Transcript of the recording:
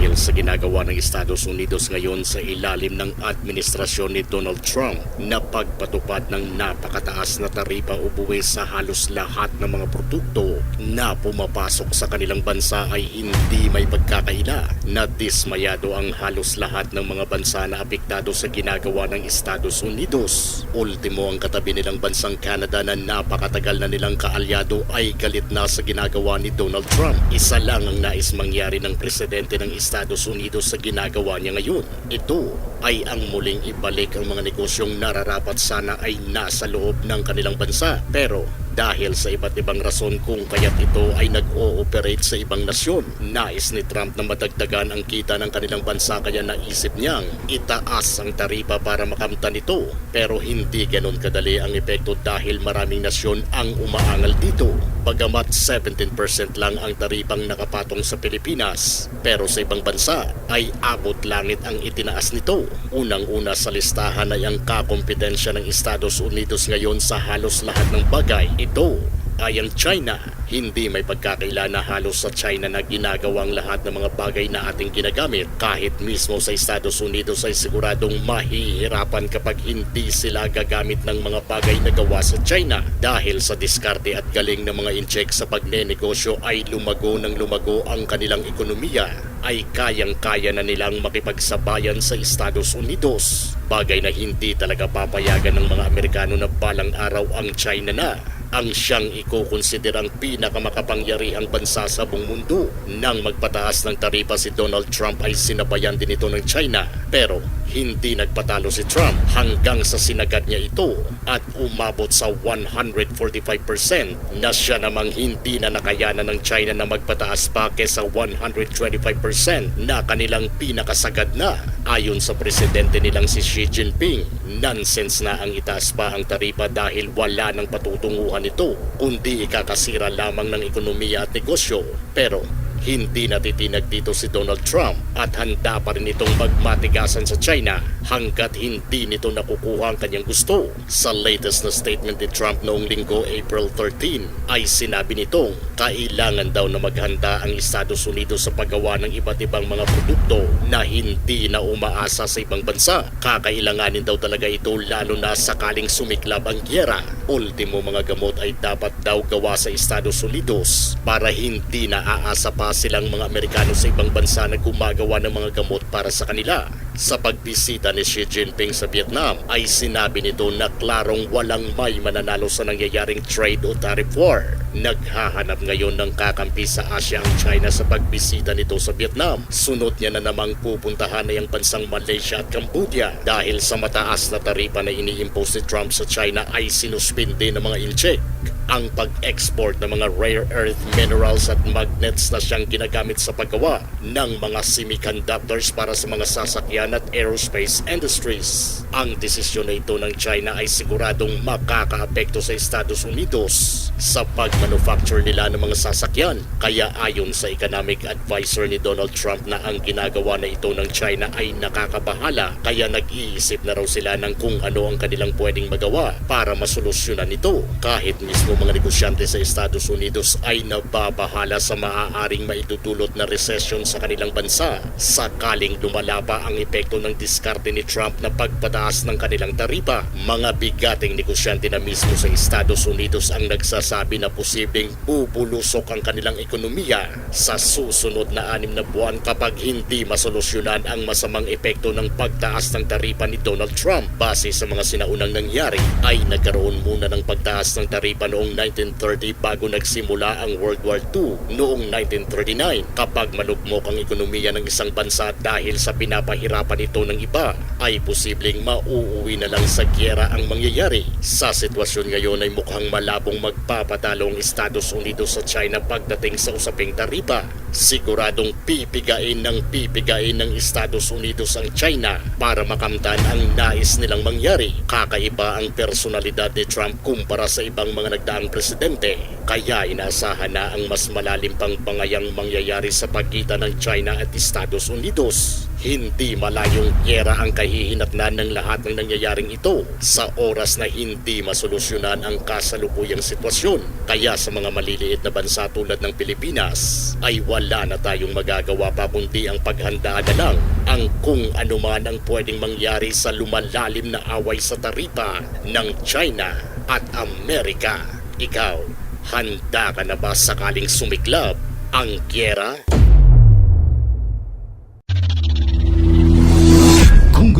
Dahil sa ginagawa ng Estados Unidos ngayon sa ilalim ng administrasyon ni Donald Trump na pagpatupad ng napakataas na taripa o buwis sa halos lahat ng mga produkto na pumapasok sa kanilang bansa ay hindi may pagkakaila na dismayado ang halos lahat ng mga bansa na apektado sa ginagawa ng Estados Unidos. Ultimo ang katabi nilang bansang Canada na napakatagal na nilang kaalyado ay galit na sa ginagawa ni Donald Trump. Isa lang ang nais mangyari ng presidente ng Estados Unidos sa ginagawa niya ngayon. Ito ay ang muling ibalik ang mga negosyong nararapat sana ay nasa loob ng kanilang bansa. Pero dahil sa iba't ibang rason kung kaya't ito ay nag-ooperate sa ibang nasyon. Nais ni Trump na madagdagan ang kita ng kanilang bansa kaya naisip niyang itaas ang taripa para makamtan ito. Pero hindi ganon kadali ang epekto dahil maraming nasyon ang umaangal dito. Bagamat 17% lang ang taripang nakapatong sa Pilipinas, pero sa ibang bansa ay abot langit ang itinaas nito. Unang-una sa listahan ay ang kakompetensya ng Estados Unidos ngayon sa halos lahat ng bagay. Ito ay ang China. Hindi may pagkakaila na halos sa China na ginagawang lahat ng mga bagay na ating ginagamit. Kahit mismo sa Estados Unidos ay siguradong mahihirapan kapag hindi sila gagamit ng mga bagay na gawa sa China. Dahil sa diskarte at galing ng mga incheck sa pagnenegosyo ay lumago ng lumago ang kanilang ekonomiya ay kayang-kaya na nilang makipagsabayan sa Estados Unidos. Bagay na hindi talaga papayagan ng mga Amerikano na balang araw ang China na ang siyang ikukonsiderang pinakamakapangyarihang bansa sa buong mundo. Nang magpataas ng taripa si Donald Trump ay sinabayan din ito ng China. Pero hindi nagpatalo si Trump hanggang sa sinagad niya ito at umabot sa 145% na siya namang hindi na nakayanan ng China na magpataas pa kesa 125% na kanilang pinakasagad na ayon sa presidente nilang si Xi Jinping. Nonsense na ang itaas pa ang taripa dahil wala nang patutunguhan ito kundi ikakasira lamang ng ekonomiya at negosyo. Pero hindi natitinag dito si Donald Trump at handa pa rin itong magmatigasan sa China hanggat hindi nito nakukuha ang kanyang gusto. Sa latest na statement ni Trump noong linggo April 13 ay sinabi nitong kailangan daw na maghanda ang Estados Unidos sa paggawa ng iba't ibang mga produkto na hindi na umaasa sa ibang bansa. Kakailanganin daw talaga ito lalo na sakaling sumiklab ang gyera. Ultimo mga gamot ay dapat daw gawa sa Estados Unidos para hindi na aasa pa silang mga Amerikano sa ibang bansa na gumagawa ng mga gamot para sa kanila. Sa pagbisita ni Xi Jinping sa Vietnam ay sinabi nito na klarong walang may mananalo sa nangyayaring trade o tariff war. Naghahanap ngayon ng kakampi sa Asia ang China sa pagbisita nito sa Vietnam. Sunod niya na namang pupuntahan na yung bansang Malaysia at Cambodia dahil sa mataas na taripa na iniimpose ni Trump sa China ay sinuspindi ng mga incheck ang pag-export ng mga rare earth minerals at magnets na siyang ginagamit sa paggawa ng mga semiconductors para sa mga sasakyan at aerospace industries. Ang desisyon na ito ng China ay siguradong makakaapekto sa Estados Unidos sa pag-manufacture nila ng mga sasakyan. Kaya ayon sa economic advisor ni Donald Trump na ang ginagawa na ito ng China ay nakakabahala kaya nag-iisip na raw sila ng kung ano ang kanilang pwedeng magawa para masolusyonan ito. Kahit mismo mga negosyante sa Estados Unidos ay nababahala sa maaaring maitutulot na recession sa kanilang bansa sakaling lumala pa ang epekto ng diskarte ni Trump na pagpataas ng kanilang taripa. Mga bigating negosyante na mismo sa Estados Unidos ang nagsasabi na posibleng bubulusok ang kanilang ekonomiya sa susunod na anim na buwan kapag hindi masolusyonan ang masamang epekto ng pagtaas ng taripa ni Donald Trump. Base sa mga sinaunang nangyari ay nagkaroon muna ng pagtaas ng taripa noong 1930 bago nagsimula ang World War II noong 1939. Kapag malugmok ang ekonomiya ng isang bansa dahil sa pinapahirapan nito ng iba, ay posibleng mauuwi na lang sa gyera ang mangyayari. Sa sitwasyon ngayon ay mukhang malabong magpapatalo ang Estados Unidos sa China pagdating sa usaping taripa Siguradong pipigain ng pipigain ng Estados Unidos ang China para makamtan ang nais nilang mangyari. Kakaiba ang personalidad ni Trump kumpara sa ibang mga nagdaang presidente. Kaya inaasahan na ang mas malalim pang pangayang mangyayari sa pagitan ng China at Estados Unidos. Hindi malayong gyera ang kahihinatnan ng lahat ng nangyayaring ito sa oras na hindi masolusyonan ang kasalukuyang sitwasyon. Kaya sa mga maliliit na bansa tulad ng Pilipinas ay wala na tayong magagawa pa kundi ang paghandaan na lang ang kung ano man ang pwedeng mangyari sa lumalalim na away sa taripa ng China at Amerika. Ikaw, handa ka na ba sakaling sumiklab ang gyera?